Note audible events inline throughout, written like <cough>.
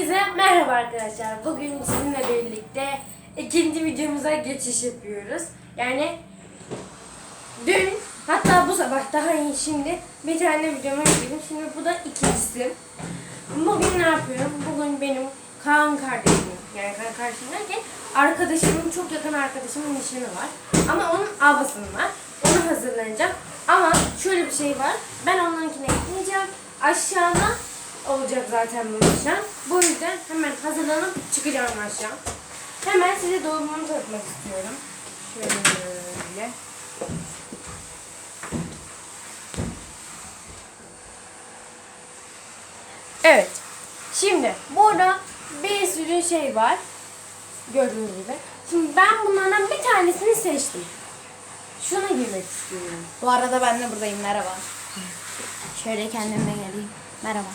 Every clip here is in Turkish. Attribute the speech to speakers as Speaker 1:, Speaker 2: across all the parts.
Speaker 1: Herkese merhaba arkadaşlar. Bugün sizinle birlikte ikinci videomuza geçiş yapıyoruz. Yani dün hatta bu sabah daha iyi şimdi bir tane videoma girdim. Şimdi bu da ikincisi. Bugün ne yapıyorum? Bugün benim Kaan kardeşim yani Kaan kardeşim derken arkadaşımın çok yakın arkadaşımın nişanı var. Ama onun ablasının var. Onu hazırlanacağım. Ama şöyle bir şey var. Ben onlarınkine gitmeyeceğim. Aşağıda olacak zaten bu nişan. Bu yüzden hemen hazırlanıp çıkacağım aşağı. Hemen size dolabımı tanıtmak istiyorum. Şöyle. Evet. Şimdi burada bir sürü şey var. Gördüğünüz gibi. Şimdi ben bunlardan bir tanesini seçtim. Şuna girmek istiyorum.
Speaker 2: Bu arada ben de buradayım. Merhaba. Şöyle kendime geleyim. Merhaba.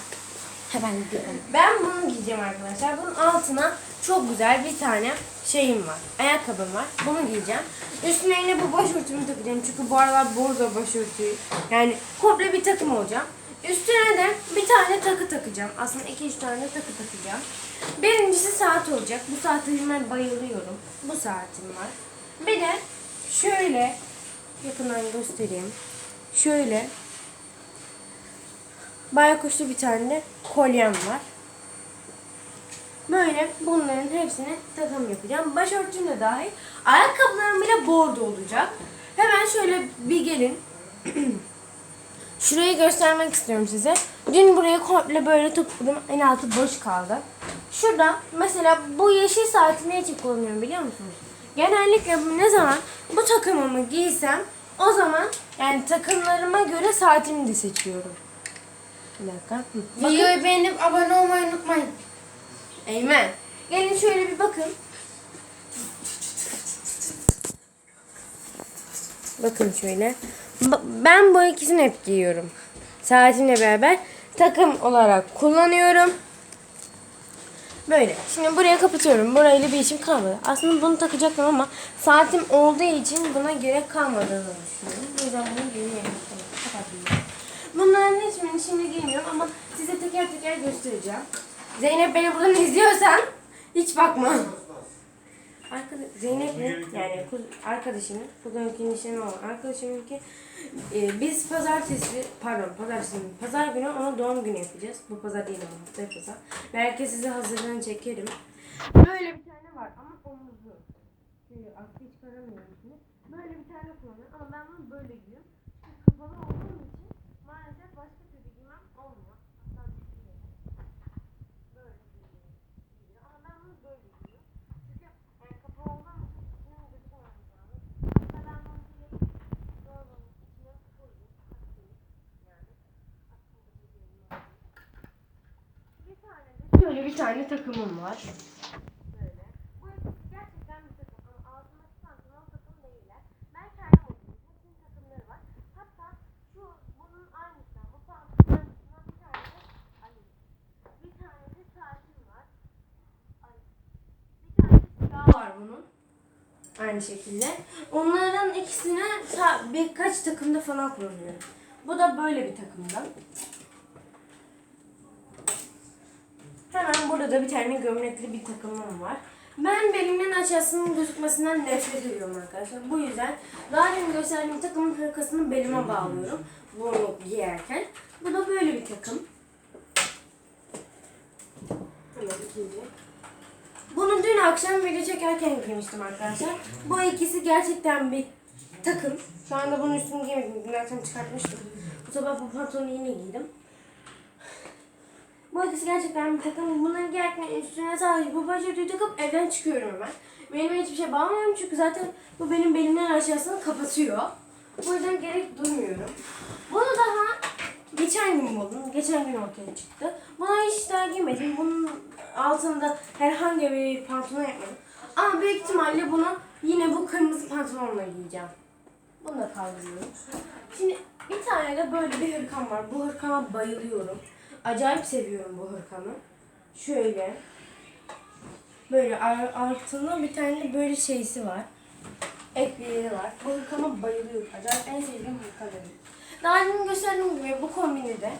Speaker 2: Hemen gidiyorum.
Speaker 1: Ben bunu giyeceğim arkadaşlar. Bunun altına çok güzel bir tane şeyim var. Ayakkabım var. Bunu giyeceğim. Üstüne yine bu başörtümü takacağım. Çünkü bu aralar bordo başörtü. Yani komple bir takım olacağım. Üstüne de bir tane takı takacağım. Aslında iki üç tane takı takacağım. Birincisi saat olacak. Bu saate ben bayılıyorum. Bu saatim var. Bir de şöyle yakından göstereyim. Şöyle baykuşlu bir tane de kolyem var. Böyle bunların hepsini takım yapacağım. Başörtüm de dahil. Ayakkabılarım bile bordo olacak. Hemen şöyle bir gelin. <clears throat> Şurayı göstermek istiyorum size. Dün burayı komple böyle topladım. En altı boş kaldı. Şurada mesela bu yeşil saati ne için kullanıyorum biliyor musunuz? Genellikle ne zaman bu takımımı giysem o zaman yani takımlarıma göre saatimi de seçiyorum. Bir dakika. Hı. Bakın.
Speaker 2: Videoyu beğenip abone olmayı unutmayın.
Speaker 1: Eymen. Gelin şöyle bir bakın. Bakın şöyle. Ba- Ben bu ikisini hep giyiyorum. Saatimle beraber takım olarak kullanıyorum. Böyle. Şimdi buraya kapatıyorum. Burayla bir işim kalmadı. Aslında bunu takacaktım ama saatim olduğu için buna gerek kalmadığını düşünüyorum. O yüzden bunu kapatıyorum. Bunların hiçbirini şimdi giymiyorum ama size teker teker göstereceğim. Zeynep beni buradan izliyorsan hiç bakma. Arkadaş, Zeynep'in yani arkadaşımın bugünkü nişanı olan arkadaşımın ki e, biz pazartesi pardon pazartesi pazar günü ona doğum günü yapacağız. Bu pazar değil ama haftaya pazar. Belki size hazırlığını çekerim. Böyle bir tane var ama omuzlu. Şöyle aklı hiç karamıyorum şimdi. Böyle bir tane kullanıyorum ama ben bunu böyle giyiyorum. Kapalı olduğum için maalesef başka türlü giymem olmuyor. Hatta düşünüyorum. Böyle giyiyorum. Ama ben bunu böyle giyiyorum. Çünkü yani kapalı olduğum için içine gözükmüyorum lazım. Hatta ben bunu direkt dolabımın içine koydum. Atayım. Yani aklımda bir yerim var. Bir tane de şöyle bir tane takımım var. Böyle. Bu ikisi gerçekten bir takım ama altındaki pantolon takım değiller. Ben kendim okudum. Hepsinin takımları var. Hatta şu bunun aynısından bu pantolonun aynısından bir tane de ay, bir tane de saatim var. Ay, bir tane de silahı var bunun. Aynı şekilde. Onların ikisine birkaç takımda falan kullanıyorum. Bu da böyle bir takımda. Hemen burada da bir tane gömlekli bir takımım var. Ben belimden aşağısının gözükmesinden nefret ediyorum arkadaşlar. Bu yüzden daha önce gösterdiğim takımın hırkasını belime bağlıyorum. Bunu giyerken. Bu da böyle bir takım. Hemen ikinci. Bunu dün akşam video çekerken giymiştim arkadaşlar. Bu ikisi gerçekten bir takım. Şu anda bunun üstünü giymedim. Dün akşam çıkartmıştım. Bu sabah bu pantolonu yine giydim. Bu ikisi gerçekten bir takım. Bunların gerçekten üstüne sadece bu başörtüyü takıp evden çıkıyorum hemen. Benim hiçbir şey bağlamıyorum çünkü zaten bu benim belimden aşağısını kapatıyor. Bu yüzden gerek duymuyorum. Bunu daha geçen gün buldum. Geçen gün ortaya çıktı. Bunu hiç daha giymedim. Bunun altında herhangi bir pantolon yapmadım. Ama büyük ihtimalle bunu yine bu kırmızı pantolonla giyeceğim. Bunu da kaldırıyorum. Şimdi bir tane de böyle bir hırkam var. Bu hırkama bayılıyorum. Acayip seviyorum bu hırkamı. Şöyle. Böyle ar- altında bir tane de böyle şeysi var. Ekleri var. Bu hırkama bayılıyorum. Acayip en sevdiğim hırka benim. Daha önce gösterdiğim gibi bu kombini de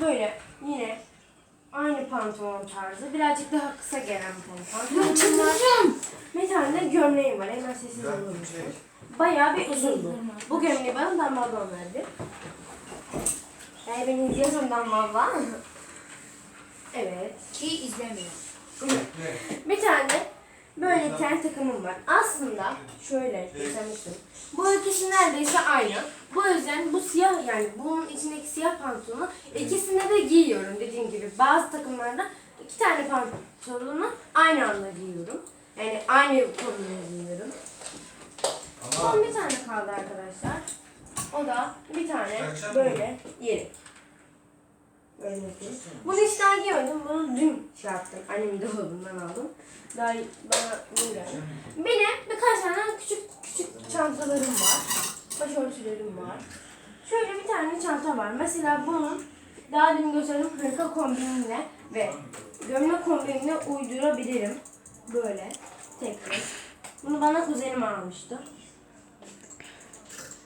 Speaker 1: böyle yine aynı pantolon tarzı. Birazcık daha kısa gelen pantolon. Bunlar- Bir tane de gömleğim var. Hemen sessiz olurmuşum. Bayağı bir uzun bu. Bu gömleği bana damadon verdi. Yani beni izliyorsan damalla. evet.
Speaker 2: Ki izlemiyor.
Speaker 1: Bir tane böyle bir tane takımım var. Aslında şöyle göstermiştim. Bu ikisi neredeyse aynı. Bu yüzden bu siyah yani bunun içindeki siyah pantolonu ikisini de giyiyorum dediğim gibi. Bazı takımlarda iki tane pantolonu aynı anda giyiyorum. Yani aynı kombine giyiyorum. Son bir tane kaldı arkadaşlar. O da bir tane böyle yelek. Böyle yapayım. Bunu hiç daha giymedim. Bunu dün şey yaptım. Annemin dolabından aldım. Daha bana dün geldi. Benim birkaç tane küçük küçük çantalarım var. Başörtülerim var. Şöyle bir tane çanta var. Mesela bunun daha demin gösterdim hırka kombinine ve gömlek kombinine uydurabilirim. Böyle tekrar. Bunu bana kuzenim almıştı.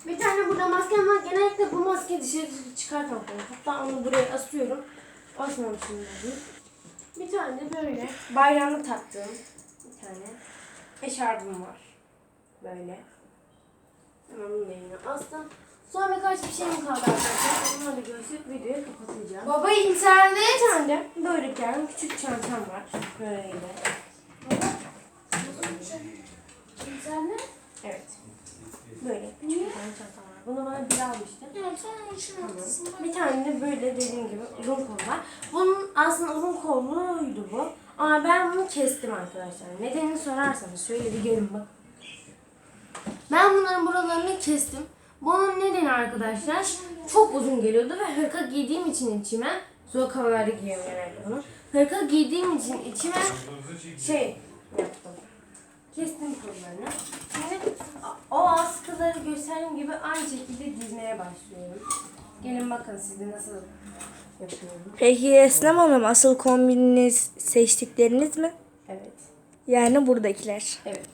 Speaker 1: Bir tane burada maskem var. Genellikle bu maske dışarı çıkartmam. Hatta onu buraya asıyorum. Asmamışım da Bir tane de böyle bayramlık taktığım bir tane eşarbım var. Böyle. Hemen bunu yerine astım. Sonra birkaç bir şeyim kaldı arkadaşlar. Onları da gösterip videoyu kapatacağım.
Speaker 2: Baba internet.
Speaker 1: Bir tane de böyle tane küçük çantam var. Böyle.
Speaker 2: İnternet?
Speaker 1: Evet. Böyle küçük bir tane çantam var. Bunu bana bir almıştı. Bir tane de böyle dediğim gibi uzun kol var. Bunun aslında uzun kolluydu bu. Ama ben bunu kestim arkadaşlar. Nedenini sorarsanız şöyle bir görün bak. Ben bunların buralarını kestim. Bunun nedeni arkadaşlar çok uzun geliyordu ve hırka giydiğim için içime soğuk havalarda giyiyorum genelde bunu. Hırka giydiğim için içime şey yaptım. Kestim kollarını. Şimdi o askıları gösterdiğim gibi aynı şekilde dizmeye başlıyorum. Gelin bakın sizde nasıl yapıyorum.
Speaker 3: Peki Eslem Hanım asıl kombininiz seçtikleriniz mi?
Speaker 1: Evet.
Speaker 3: Yani buradakiler.
Speaker 1: Evet.